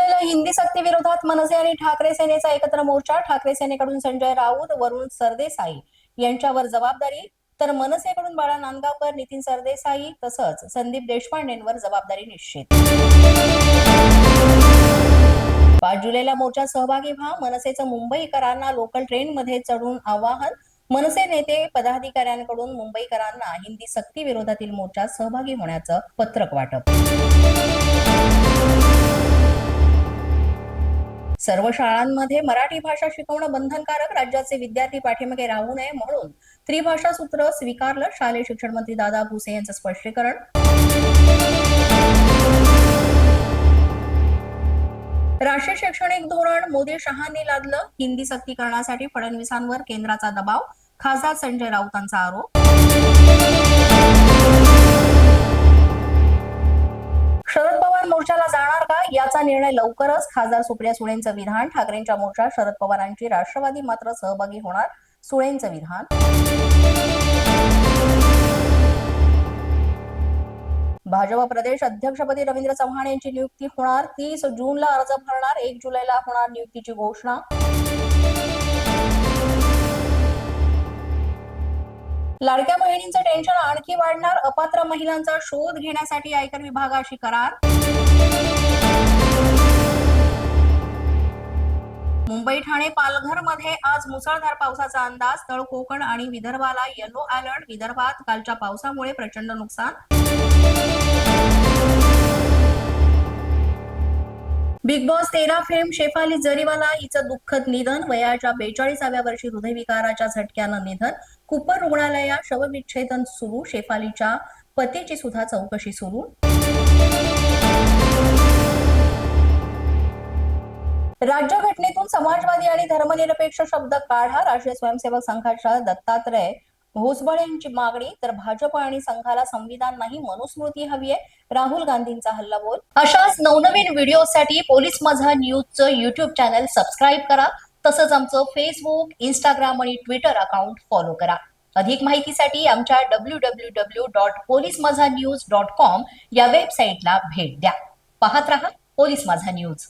विरोधात मनसे आणि ठाकरे सेनेचा एकत्र मोर्चा ठाकरे सेनेकडून संजय राऊत वरुण सरदेसाई यांच्यावर जबाबदारी तर मनसेकडून बाळा नांदगावकर नितीन सरदेसाई तसंच संदीप देशपांडेंवर जबाबदारी निश्चित. पाच जुलैला मोर्चात सहभागी व्हा मनसेचं मुंबईकरांना लोकल ट्रेनमध्ये चढून आवाहन मनसे नेते पदाधिकाऱ्यांकडून मुंबईकरांना हिंदी सक्ती विरोधातील मोर्चात सहभागी होण्याचं पत्रक वाटप. सर्व शाळांमध्ये मराठी भाषा शिकवणं बंधनकारक राज्याचे विद्यार्थी पाठीमागे राहू नये म्हणून त्रिभाषा सूत्र स्वीकारलं शालेय शिक्षण मंत्री दादा भुसे यांचं स्पष्टीकरण. राष्ट्रीय शैक्षणिक धोरण मोदी शहांनी लादलं हिंदी सक्तीकरणासाठी फडणवीसांवर केंद्राचा दबाव खासदार संजय राऊतांचा आरोप. निर्णय लवकरच खासदार सुप्रिया सुळेंचं विधान ठाकरेंच्या मोर्चात शरद पवारांची राष्ट्रवादी मात्र सहभागी होणार सुळेंचं विधान. भाजप प्रदेश अध्यक्षपदी रवींद्र चव्हाण यांची नियुक्ती होणार तीस जूनला अर्ज भरणार एक जुलैला होणार नियुक्तीची घोषणा. लाडक्या बहिणींचं टेन्शन आणखी वाढणार अपात्र महिलांचा शोध घेण्यासाठी आयकर विभागाशी करार. ठाणे पालघरमध्ये आज मुसळधार पावसाचा अंदाज तळ कोकण आणि विदर्भाला येलो अलर्ट विदर्भात कालच्या पावसामुळे प्रचंड नुकसान. बिग बॉस तेरा फेम शेफाली जरीवाला हिचं दुःखद निधन वयाच्या बेचाळीसाव्या वर्षी हृदयविकाराच्या झटक्यानं निधन. कुपर रुग्णालयात शवविच्छेदन सुरू शेफालीच्या पतीची सुद्धा चौकशी सुरू. राज्यघटनेतून समाजवादी आणि धर्मनिरपेक्ष शब्द काढा. राष्ट्रीय स्वयंसेवक संघाच्या दत्तात्रय भोसबळ यांची मागणी. तर भाजप आणि संघाला संविधान नाही मनुस्मृती हवी आहे. राहुल गांधींचा हल्ला बोल. अशाच नवनवीन व्हिडिओसाठी पोलीस माझा न्यूजचं युट्यूब चॅनल सबस्क्राईब करा. तसंच आमचं फेसबुक इंस्टाग्राम आणि ट्विटर अकाउंट फॉलो करा. अधिक माहितीसाठी आमच्या W W W dot police Majha news dot com या वेबसाईटला भेट द्या. पाहत रहा पोलीस माझा न्यूज.